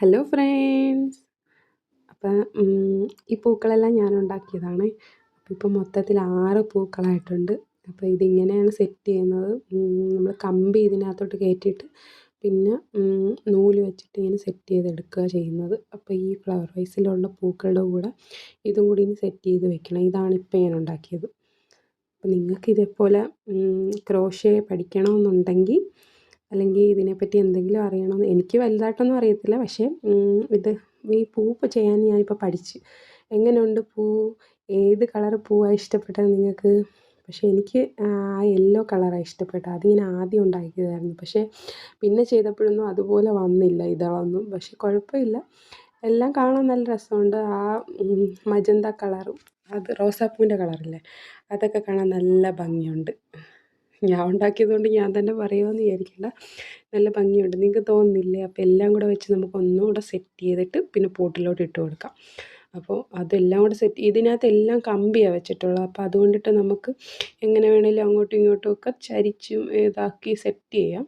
Hello friends അപ്പം ഈ പൂക്കളെല്ലാം ഞാൻ ഉണ്ടാക്കിയതാണ്. അപ്പോൾ ഇപ്പോൾ മൊത്തത്തിൽ ആറ് പൂക്കളായിട്ടുണ്ട്. അപ്പോൾ ഇതിങ്ങനെയാണ് സെറ്റ് ചെയ്യുന്നത്. നമ്മൾ കമ്പി ഇതിനകത്തോട്ട് കയറ്റിയിട്ട് പിന്നെ നൂൽ വെച്ചിട്ട് ഇങ്ങനെ സെറ്റ് ചെയ്തെടുക്കുക ചെയ്യുന്നത്. അപ്പോൾ ഈ ഫ്ലവർ വൈസിലുള്ള പൂക്കളുടെ കൂടെ ഇതും കൂടി ഇനി സെറ്റ് ചെയ്ത് വെക്കണം. ഇതാണ് ഇപ്പോൾ ഞാൻ ഉണ്ടാക്കിയത്. അപ്പോൾ നിങ്ങൾക്ക് ഇതേപോലെ ക്രോഷേ പഠിക്കണമെന്നുണ്ടെങ്കിൽ അല്ലെങ്കിൽ ഇതിനെപ്പറ്റി എന്തെങ്കിലും അറിയണമെന്ന് എനിക്ക് വലുതായിട്ടൊന്നും അറിയത്തില്ല. പക്ഷേ ഇത് ഈ പൂ ചെയ്യാൻ ഞാനിപ്പോൾ പഠിച്ച്. എങ്ങനെയുണ്ട് പൂ? ഏത് കളർ പൂവാണ് ഇഷ്ടപ്പെട്ടത് നിങ്ങൾക്ക്? പക്ഷേ എനിക്ക് ആ യെല്ലോ കളറാണ് ഇഷ്ടപ്പെട്ടത്. അത് ഞാൻ ആദ്യം ഉണ്ടാക്കിയതായിരുന്നു. പക്ഷേ പിന്നെ ചെയ്തപ്പോഴൊന്നും അതുപോലെ വന്നില്ല ഇതളൊന്നും. പക്ഷേ കുഴപ്പമില്ല. എല്ലാം കാണാൻ നല്ല രസമുണ്ട്. ആ മജന്ത കളറും അത് റോസാപ്പൂവിന്റെ കളറില്ലേ? അതൊക്കെ കാണാൻ നല്ല ഭംഗിയുണ്ട്. ഞാൻ ഉണ്ടാക്കിയതുകൊണ്ട് ഞാൻ തന്നെ പറയുമെന്ന് വിചാരിക്കേണ്ട. നല്ല ഭംഗിയുണ്ട്. നിങ്ങൾക്ക് തോന്നുന്നില്ലേ? അപ്പോൾ എല്ലാം കൂടെ വെച്ച് നമുക്ക് ഒന്നുകൂടെ സെറ്റ് ചെയ്തിട്ട് പിന്നെ പോട്ടിലോട്ട് ഇട്ട് കൊടുക്കാം. അപ്പോൾ അതെല്ലാം കൂടെ സെറ്റ് ഇതിനകത്ത് എല്ലാം കമ്പിയാണ് വെച്ചിട്ടുള്ളത്. അപ്പോൾ അതുകൊണ്ടിട്ട് നമുക്ക് എങ്ങനെ വേണമെങ്കിലും അങ്ങോട്ടും ഇങ്ങോട്ടും ഒക്കെ ചരിച്ചും ഇതാക്കി സെറ്റ് ചെയ്യാം.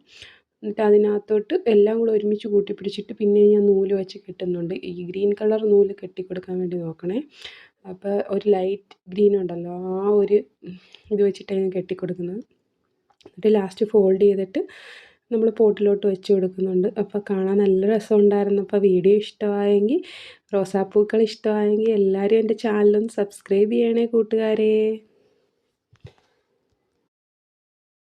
എന്നിട്ട് അതിനകത്തോട്ട് എല്ലാം കൂടെ ഒരുമിച്ച് കൂട്ടി പിടിച്ചിട്ട് പിന്നെ ഞാൻ നൂൽ വെച്ച് കെട്ടുന്നുണ്ട്. ഈ ഗ്രീൻ കളർ നൂൽ കെട്ടി കൊടുക്കാൻ വേണ്ടി നോക്കണേ. അപ്പോൾ ഒരു ലൈറ്റ് ഗ്രീൻ ഉണ്ടല്ലോ. ആ ഒരു ഇത് വെച്ചിട്ടാണ് ഞാൻ കെട്ടി കൊടുക്കുന്നത് എന്നിട്ട് ലാസ്റ്റ് ഫോൾഡ് ചെയ്തിട്ട് നമ്മൾ പോട്ടിലോട്ട് വെച്ച് കൊടുക്കുന്നുണ്ട്. അപ്പോൾ കാണാൻ നല്ല രസമുണ്ടായിരുന്നു. അപ്പോൾ വീഡിയോ ഇഷ്ടമായെങ്കിൽ റോസാപ്പൂക്കൾ ഇഷ്ടമായെങ്കിൽ എല്ലാവരും എന്റെ ചാനലൊന്ന് സബ്സ്ക്രൈബ് ചെയ്യണേ കൂട്ടുകാരെ.